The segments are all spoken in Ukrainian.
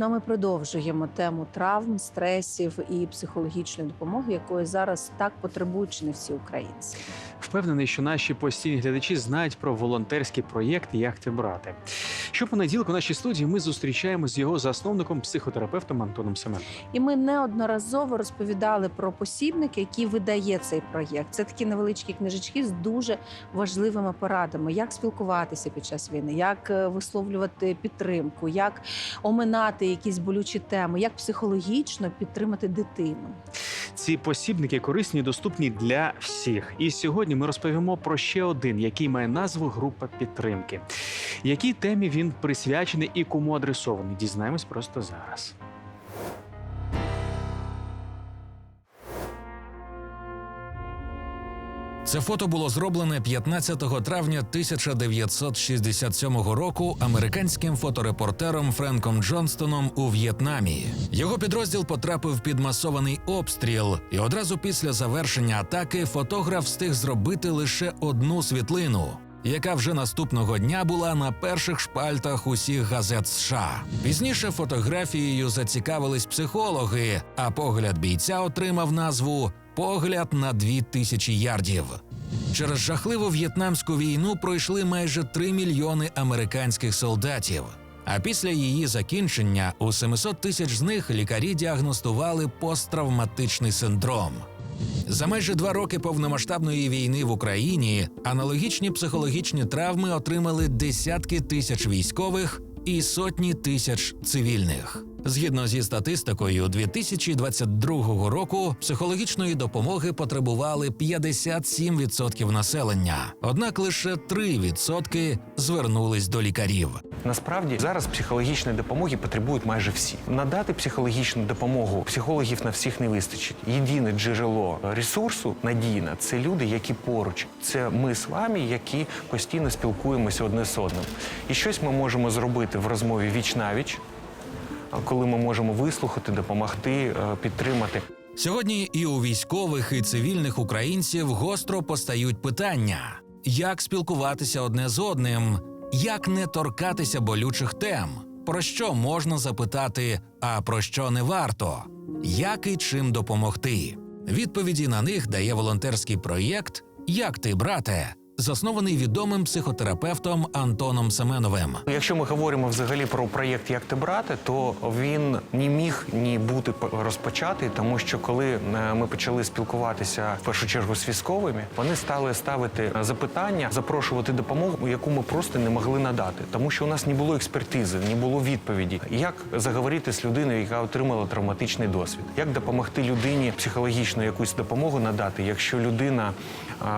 Ну, а ми продовжуємо тему травм, стресів і психологічної допомоги, якої зараз так потребують чи не всі українці. Впевнений, що наші постійні глядачі знають про волонтерський проєкт Як ти брати. Щопонеділка у нашій студії ми зустрічаємося з його засновником, психотерапевтом Антоном Семеном. І ми неодноразово розповідали про посібники, які видає цей проєкт. Це такі невеличкі книжечки з дуже важливими порадами, як спілкуватися під час війни, як е, висловлювати підтримку, як оминати якісь болючі теми, як психологічно підтримати дитину. Ці посібники корисні і доступні для всіх. І сьогодні ми розповімо про ще один, який має назву Група підтримки. Якій темі він присвячений і кому адресований? Дізнаємось просто зараз. Це фото було зроблене 15 травня 1967 року американським фоторепортером Френком Джонстоном у В'єтнамі. Його підрозділ потрапив під масований обстріл, і одразу після завершення атаки фотограф встиг зробити лише одну світлину. Яка вже наступного дня була на перших шпальтах усіх газет США. Пізніше фотографією зацікавились психологи, а погляд бійця отримав назву Погляд на дві тисячі ярдів. Через жахливу в'єтнамську війну пройшли майже 3 мільйони американських солдатів. А після її закінчення у 700 тисяч з них лікарі діагностували посттравматичний синдром. За майже два роки повномасштабної війни в Україні аналогічні психологічні травми отримали десятки тисяч військових і сотні тисяч цивільних. Згідно зі статистикою, 2022 року психологічної допомоги потребували 57% населення, однак лише 3% звернулись до лікарів. Насправді зараз психологічної допомоги потребують майже всі. Надати психологічну допомогу психологів на всіх не вистачить. Єдине джерело ресурсу надійне це люди, які поруч. Це ми з вами, які постійно спілкуємося одне з одним. І щось ми можемо зробити в розмові віч навіч, коли ми можемо вислухати, допомогти, е, підтримати. Сьогодні і у військових, і цивільних українців гостро постають питання: як спілкуватися одне з одним, як не торкатися болючих тем, про що можна запитати, а про що не варто, як і чим допомогти. Відповіді на них дає волонтерський проєкт Як ти, брате, заснований відомим психотерапевтом Антоном Семеновим. Якщо ми говоримо взагалі про проєкт Як ти брати, то він не міг ні бути розпочатий, тому що коли е, ми почали спілкуватися в першу чергу з військовими, вони стали ставити запитання, запрошувати допомогу, яку ми просто не могли надати, тому що у нас не було експертизи, не було відповіді. Як заговорити з людиною, яка отримала травматичний досвід, як допомогти людині психологічно якусь допомогу надати, якщо людина,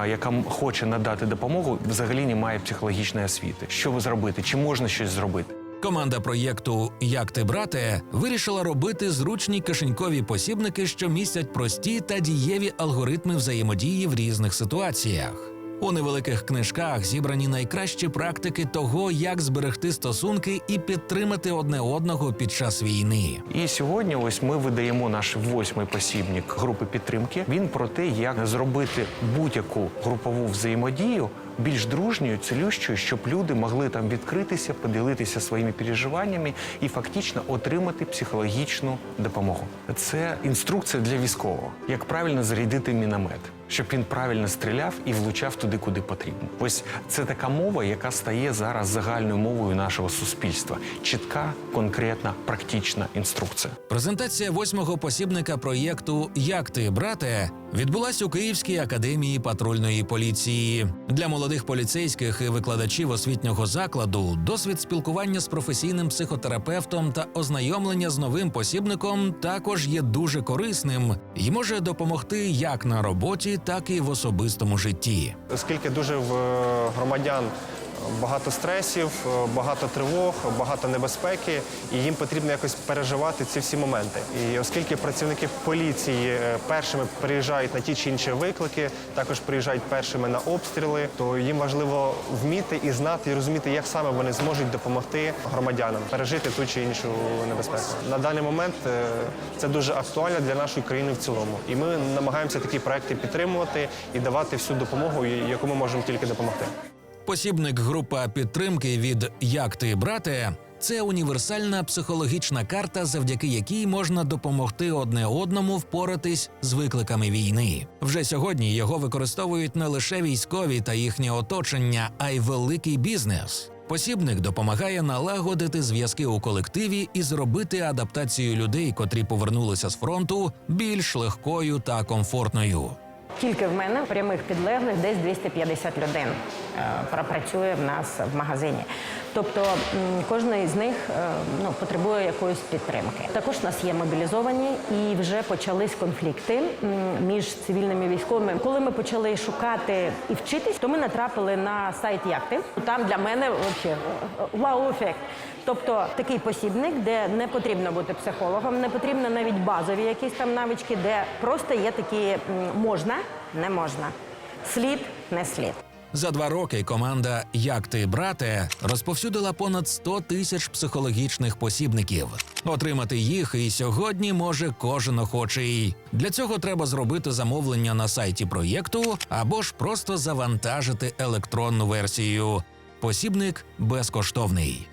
яка хоче надати допомогу, взагалі не має психологічної освіти. Що зробити? Чи можна щось зробити? Команда проєкту Як ти брате вирішила робити зручні кишенькові посібники, що містять прості та дієві алгоритми взаємодії в різних ситуаціях. У невеликих книжках зібрані найкращі практики того, як зберегти стосунки і підтримати одне одного під час війни. І сьогодні, ось ми видаємо наш восьмий посібник групи підтримки. Він про те, як зробити будь-яку групову взаємодію більш дружньою, цілющою, щоб люди могли там відкритися, поділитися своїми переживаннями і фактично отримати психологічну допомогу. Це інструкція для військового, як правильно зарядити міномет, щоб він правильно стріляв і влучав туди, куди потрібно. Ось це така мова, яка стає зараз загальною мовою нашого суспільства. Чітка, конкретна, практична інструкція. Презентація восьмого посібника проєкту Як ти, брате відбулась у Київській академії патрульної поліції. Для молодих поліцейських і викладачів освітнього закладу досвід спілкування з професійним психотерапевтом та ознайомлення з новим посібником також є дуже корисним і може допомогти як на роботі, так і в особистому житті. оскільки дуже в е, громадян багато стресів, е, багато тривог, багато небезпеки, і їм потрібно якось переживати ці всі моменти. І оскільки працівники поліції е, першими приїжджають на ті чи інші виклики, також приїжджають першими на обстріли, то їм важливо вміти і знати, і розуміти, як саме вони зможуть допомогти громадянам пережити ту чи іншу небезпеку. На даний момент е, це дуже актуально для нашої країни в цілому. І ми намагаємося такі проекти підтримувати і давати всю допомогу, яку ми можемо тільки допомогти. Посібник група підтримки від Як ти, брате Це універсальна психологічна карта, завдяки якій можна допомогти одне одному впоратись з викликами війни. Вже сьогодні його використовують не лише військові та їхнє оточення, а й великий бізнес. Посібник допомагає налагодити зв'язки у колективі і зробити адаптацію людей, котрі повернулися з фронту, більш легкою та комфортною. Тільки в мене прямих підлеглих десь 250 людей е, пропрацює в нас в магазині. Тобто м, кожен із них е, ну, потребує якоїсь підтримки. Також у нас є мобілізовані і вже почались конфлікти між цивільними військовими. Коли ми почали шукати і вчитись, то ми натрапили на сайт Якти. Там для мене взагалі вау-ефект. Тобто такий посібник, де не потрібно бути психологом, не потрібно навіть базові якісь там навички, де просто є такі можна, не можна, слід, не слід. За два роки команда Як ти, брате розповсюдила понад 100 тисяч психологічних посібників. Отримати їх і сьогодні може кожен охочий. Для цього треба зробити замовлення на сайті проєкту або ж просто завантажити електронну версію. Посібник безкоштовний.